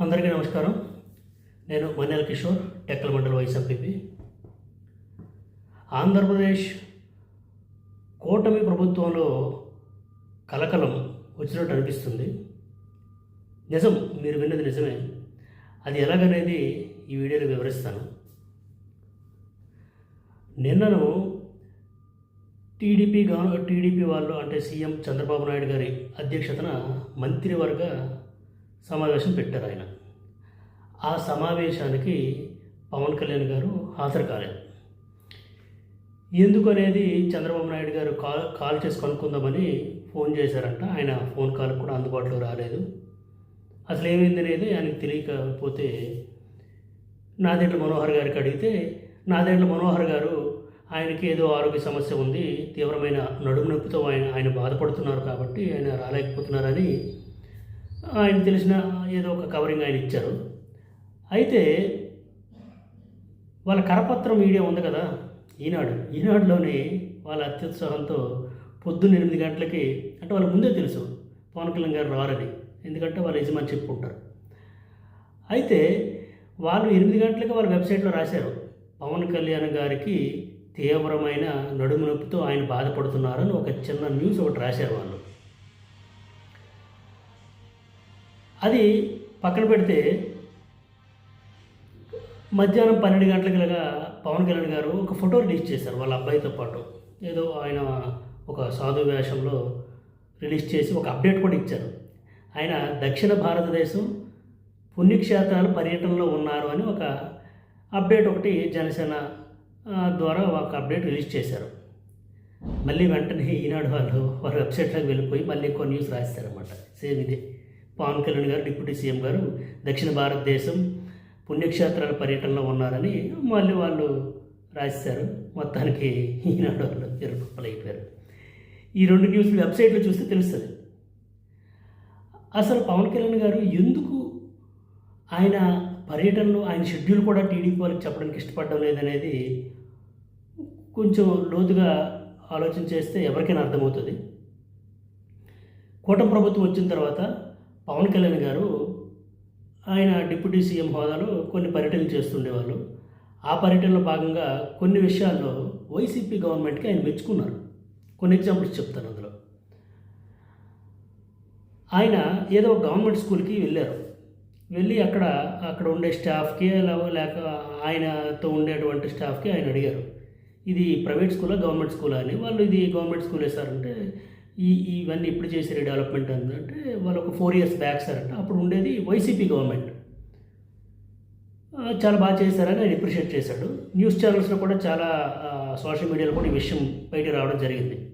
అందరికీ నమస్కారం. నేను మన్యాల కిషోర్ టెక్కల మండల వైస్ ఎంపీపీ ఆంధ్రప్రదేశ్ కూటమి ప్రభుత్వంలో కలకలం వచ్చినట్టు అనిపిస్తుంది. నిజం మీరు విన్నది నిజమే. అది ఎలాగనేది ఈ వీడియోలో వివరిస్తాను. నిన్నను టీడీపీ గా టీడీపీ వాళ్ళు అంటే సీఎం చంద్రబాబు నాయుడు గారి అధ్యక్షతన మంత్రివర్గ సమావేశం పెట్టారు ఆయన. ఆ సమావేశానికి పవన్ కళ్యాణ్ గారు హాజరు కాలేదు. ఎందుకు అనేది చంద్రబాబు నాయుడు గారు కాల్ కాల్ చేసి కనుక్కుందామని ఫోన్ చేశారంట. ఆయన ఫోన్ కాల్ కూడా అందుబాటులో రాలేదు. అసలు ఏమైంది అనేది ఆయనకు తెలియకపోతే నాదెండ్ల మనోహర్ గారికి అడిగితే నాదెండ్ల మనోహర్ గారు ఆయనకి ఏదో ఆరోగ్య సమస్య ఉంది తీవ్రమైన నడుము నొప్పితో ఆయన ఆయన బాధపడుతున్నారు కాబట్టి ఆయన రాలేకపోతున్నారని ఆయన తెలిసిన ఏదో ఒక కవరింగ్ ఆయన ఇచ్చారు. అయితే వాళ్ళ కరపత్రం మీడియా ఉంది కదా ఈనాడు. ఈనాడులోని వాళ్ళ అత్యుత్సాహంతో పొద్దున్న ఎనిమిది గంటలకి అంటే వాళ్ళకి ముందే తెలుసు పవన్ కళ్యాణ్ గారు రారని. ఎందుకంటే వాళ్ళ యజమాని చెప్పుకుంటారు. అయితే వాళ్ళు ఎనిమిది గంటలకి వాళ్ళ వెబ్సైట్లో రాశారు పవన్ కళ్యాణ్ గారికి తీవ్రమైన నడుము నొప్పితో ఆయన బాధపడుతున్నారని ఒక చిన్న న్యూస్ ఒకటి రాశారు వాళ్ళు. అది పక్కన పెడితే మధ్యాహ్నం పన్నెండు గంటలకిలాగా పవన్ కళ్యాణ్ గారు ఒక ఫోటో రిలీజ్ చేశారు వాళ్ళ అబ్బాయితో పాటు. ఏదో ఆయన ఒక సాధు వేషంలో రిలీజ్ చేసి ఒక అప్డేట్ కూడా ఇచ్చారు. ఆయన దక్షిణ భారతదేశం పుణ్యక్షేత్రాలు పర్యటనలో ఉన్నారు అని ఒక అప్డేట్ ఒకటి జనసేన ద్వారా ఒక అప్డేట్ రిలీజ్ చేశారు. మళ్ళీ వెంటనే ఈనాడు వాళ్ళు వారి వెబ్సైట్లోకి వెళ్ళిపోయి మళ్ళీ ఎక్కువ న్యూస్ రాస్తారన్నమాట సేమ్ ఇదే. పవన్ కళ్యాణ్ గారు డిప్యూటీ సీఎం గారు దక్షిణ భారతదేశం పుణ్యక్షేత్రాల పర్యటనలో ఉన్నారని మళ్ళీ వాళ్ళు రాశారు. మొత్తానికి ఈనాడు వాళ్ళు ఎరుపలు ఈ రెండు న్యూస్లు వెబ్సైట్లో చూస్తే తెలుస్తుంది. అసలు పవన్ కళ్యాణ్ గారు ఎందుకు ఆయన పర్యటనలో ఆయన షెడ్యూల్ కూడా టీడీపీ వాళ్ళకి చెప్పడానికి ఇష్టపడడం లేదనేది కొంచెం లోతుగా ఆలోచన చేస్తే ఎవరికైనా అర్థమవుతుంది. కూటమి ప్రభుత్వం వచ్చిన తర్వాత పవన్ కళ్యాణ్ గారు ఆయన డిప్యూటీ సీఎం హోదాలో కొన్ని పర్యటనలు చేస్తుండేవాళ్ళు. ఆ పర్యటనలో భాగంగా కొన్ని విషయాల్లో వైసీపీ గవర్నమెంట్కి ఆయన మెచ్చుకున్నారు. కొన్ని ఎగ్జాంపుల్స్ చెప్తాను అందులో. ఆయన ఏదో ఒక గవర్నమెంట్ స్కూల్కి వెళ్ళారు. వెళ్ళి అక్కడ అక్కడ ఉండే స్టాఫ్కి లేక లేక ఆయనతో ఉండేటువంటి స్టాఫ్కి ఆయన అడిగారు. ఇది ప్రైవేట్ స్కూలా గవర్నమెంట్ స్కూలా అని. వాళ్ళు ఇది గవర్నమెంట్ స్కూలే సార్ అంటే ఈ ఇవన్నీ ఇప్పుడు చేసే డెవలప్మెంట్ అంటే వాళ్ళు ఒక ఫోర్ ఇయర్స్ బ్యాక్ సార్ అంటే. అప్పుడు ఉండేది వైసీపీ గవర్నమెంట్ చాలా బాగా చేశారని ఆయన అప్రిషియేట్ చేశాడు. న్యూస్ ఛానల్స్లో కూడా చాలా సోషల్ మీడియాలో కూడా ఈ విషయం బయట రావడం జరిగింది.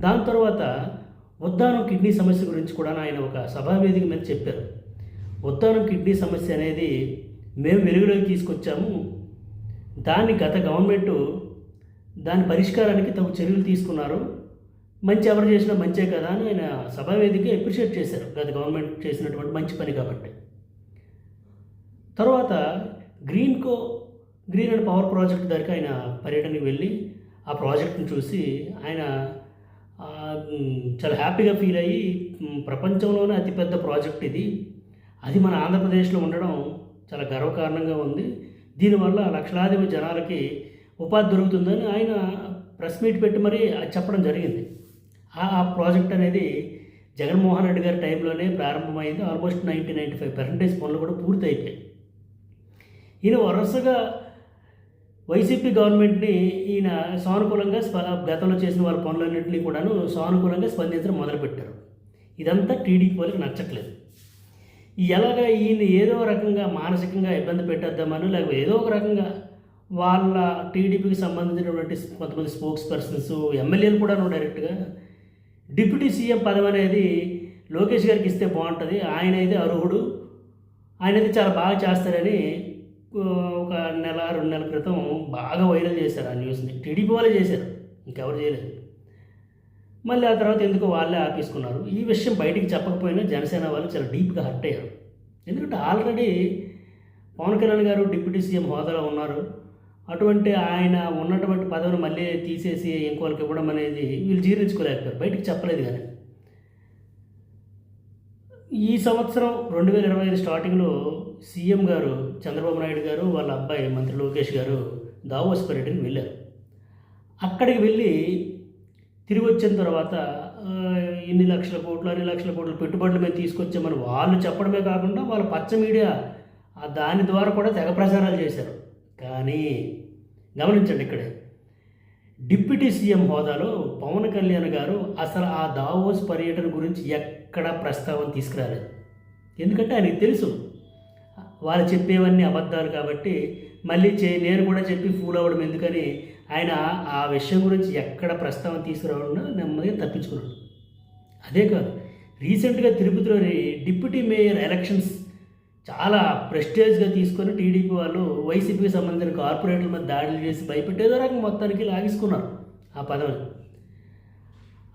దాని తర్వాత ఉద్దానం కిడ్నీ సమస్య గురించి కూడా ఆయన ఒక సభావేదిక మీద చెప్పారు. ఉద్దానం కిడ్నీ సమస్య అనేది మేము వెలుగులోకి తీసుకొచ్చాము. దాన్ని గత గవర్నమెంట్ దాని పరిష్కారానికి తగు చర్యలు తీసుకున్నారు. మంచి ఎవరు చేసినా మంచే కదా అని ఆయన సభావేదిక అప్రిషియేట్ చేశారు. గత గవర్నమెంట్ చేసినటువంటి మంచి పని కాబట్టి. తర్వాత Greenko green and power project దగ్గరికి ఆయన పర్యటనకి వెళ్ళి ఆ ప్రాజెక్ట్ని చూసి ఆయన చాలా హ్యాపీగా ఫీల్ అయ్యి ప్రపంచంలోనే అతిపెద్ద ప్రాజెక్ట్ ఇది. అది మన ఆంధ్రప్రదేశ్లో ఉండడం చాలా గర్వకారణంగా ఉంది. దీనివల్ల లక్షలాది జనాలకి ఉపాధి దొరుకుతుందని ఆయన ప్రెస్ మీట్ పెట్టి మరీ అది చెప్పడం జరిగింది. ఆ ప్రాజెక్ట్ అనేది జగన్మోహన్ రెడ్డి గారి టైంలోనే ప్రారంభమైంది. Almost ninety ninety five percentage పనులు కూడా పూర్తి అయిపోయాయి ఈయన వరుసగా వైసీపీ గవర్నమెంట్ని ఈయన సానుకూలంగా స్ప గతంలో చేసిన వాళ్ళ పనులన్నింటినీ కూడాను సానుకూలంగా స్పందించడం మొదలుపెట్టారు. ఇదంతా టీడీపీ వాళ్ళకి నచ్చట్లేదు. ఎలాగ ఈయన ఏదో రకంగా మానసికంగా ఇబ్బంది పెట్టేద్దామని లేకపోతే ఏదో ఒక రకంగా వాళ్ళ టీడీపీకి సంబంధించినటువంటి కొంతమంది స్పోక్స్ పర్సన్స్ ఎమ్మెల్యేలు కూడా డైరెక్ట్గా డిప్యూటీ సీఎం పదవి అనేది లోకేష్ గారికి ఇస్తే బాగుంటుంది. ఆయన అయితే అర్హుడు. ఆయన అయితే చాలా బాగా చేస్తారని ఒక నెల రెండు నెలల క్రితం బాగా వైరల్ చేశారు ఆ న్యూస్ని. టీడీపీ వాళ్ళే చేశారు. ఇంకెవరు చేయలేదు. మళ్ళీ ఆ తర్వాత ఎందుకో వాళ్ళే ఆపేసుకున్నారు. ఈ విషయం బయటికి చెప్పకపోయినా జనసేన వాళ్ళు చాలా డీప్గా హర్ట్ అయ్యారు. ఎందుకంటే ఆల్రెడీ పవన్ కళ్యాణ్ గారు డిప్యూటీ సీఎం హోదాలో ఉన్నారు. అటువంటి ఆయన ఉన్నటువంటి పదవిని మళ్ళీ తీసేసి ఇంకోళ్ళకి ఇవ్వడం అనేది వీళ్ళు జీర్ణించుకోలేకపోయారు. బయటికి చెప్పలేదు కానీ. ఈ సంవత్సరం రెండు వేల ఇరవై ఐదు స్టార్టింగ్లో సీఎం గారు చంద్రబాబు నాయుడు గారు వాళ్ళ అబ్బాయి మంత్రి లోకేష్ గారు దావోస్ పర్యటనకి వెళ్ళారు. అక్కడికి వెళ్ళి తిరిగి వచ్చిన తర్వాత ఇన్ని లక్షల కోట్లు అన్ని లక్షల కోట్లు పెట్టుబడులు మేము తీసుకొచ్చామని వాళ్ళు చెప్పడమే కాకుండా వాళ్ళ పచ్చ మీడియా దాని ద్వారా కూడా తెగ ప్రచారాలు చేశారు. కానీ గమనించండి ఇక్కడే. డిప్యూటీ సీఎం హోదాలో పవన్ కళ్యాణ్ గారు అసలు ఆ దావోస్ పర్యటన గురించి ఎక్కడా ప్రస్తావన తీసుకురాలేదు. ఎందుకంటే ఆయనకి తెలుసు. వాళ్ళు చెప్పేవన్నీ అబద్ధాలు కాబట్టి మళ్ళీ చే నేను కూడా చెప్పి ఫూల్ అవ్వడం ఎందుకని ఆయన ఆ విషయం గురించి ఎక్కడ ప్రస్తావన తీసుకురావడం నెమ్మదిగా తప్పించుకున్నాడు. అదే కాదు రీసెంట్గా తిరుపతిలోని డిప్యూటీ మేయర్ ఎలక్షన్స్ చాలా ప్రెస్టేజ్గా తీసుకొని టీడీపీ వాళ్ళు వైసీపీకి సంబంధించిన కార్పొరేట్ల మీద దాడులు చేసి భయపెట్టేదో రకం మొత్తానికి లాగేసుకున్నారు ఆ పదవిని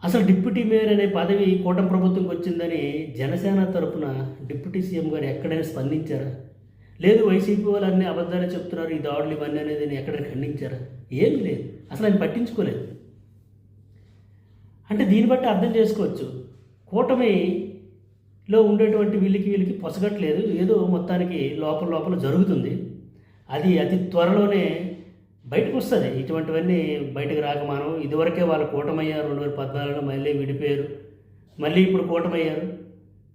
అసలు డిప్యూటీ మేయర్ అనే పదవి కూటమి ప్రభుత్వంకి వచ్చిందని జనసేన తరపున డిప్యూటీ సీఎం గారు ఎక్కడైనా స్పందించారా? లేదు వైసీపీ వాళ్ళు అన్ని అబద్ధాలు చెప్తున్నారు ఈ దాడులు ఇవన్నీ అనేది నేను ఎక్కడైనా ఖండించారా? ఏమీ లేదు. అసలు ఆయన పట్టించుకోలేదు. అంటే దీన్ని బట్టి అర్థం చేసుకోవచ్చు. లో ఉండేటువంటి వీళ్ళకి వీళ్ళకి పొసగట్లేదు. ఏదో మొత్తానికి లోపల లోపల జరుగుతుంది. అది అతి త్వరలోనే బయటకు వస్తుంది. ఇటువంటివన్నీ బయటకు రాక మనం ఇదివరకే వాళ్ళు కూటమయ్యారు. రెండు వేల పద్నాలుగులో మళ్ళీ విడిపోయారు. మళ్ళీ ఇప్పుడు కూటమయ్యారు.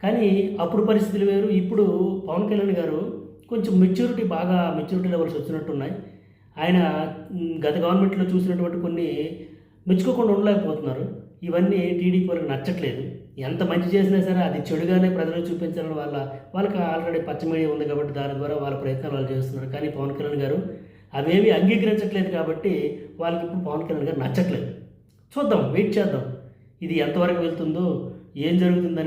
కానీ అప్పుడు పరిస్థితులు వేరు. ఇప్పుడు పవన్ కళ్యాణ్ గారు కొంచెం మెచ్యూరిటీ బాగా మెచ్యూరిటీ లెవెల్స్ వచ్చినట్టున్నాయి. ఆయన గత గవర్నమెంట్లో చూసినటువంటి కొన్ని మెచ్చుకోకుండా ఉండలేకపోతున్నారు. ఇవన్నీ టీడీపీ వాళ్ళకి నచ్చట్లేదు. ఎంత మంచి చేసినా సరే అది చెడుగానే ప్రజలకు చూపించడం వల్ల వాళ్ళకి ఆల్రెడీ పచ్చ మీడియా ఉంది కాబట్టి దాని ద్వారా వాళ్ళ ప్రయత్నాలు వాళ్ళు చేస్తున్నారు. కానీ పవన్ కళ్యాణ్ గారు అవేవి అంగీకరించట్లేదు కాబట్టి వాళ్ళకి ఇప్పుడు పవన్ కళ్యాణ్ గారు నచ్చట్లేదు. చూద్దాం వెయిట్ చేద్దాం. ఇది ఎంతవరకు వెళ్తుందో ఏం జరుగుతుందని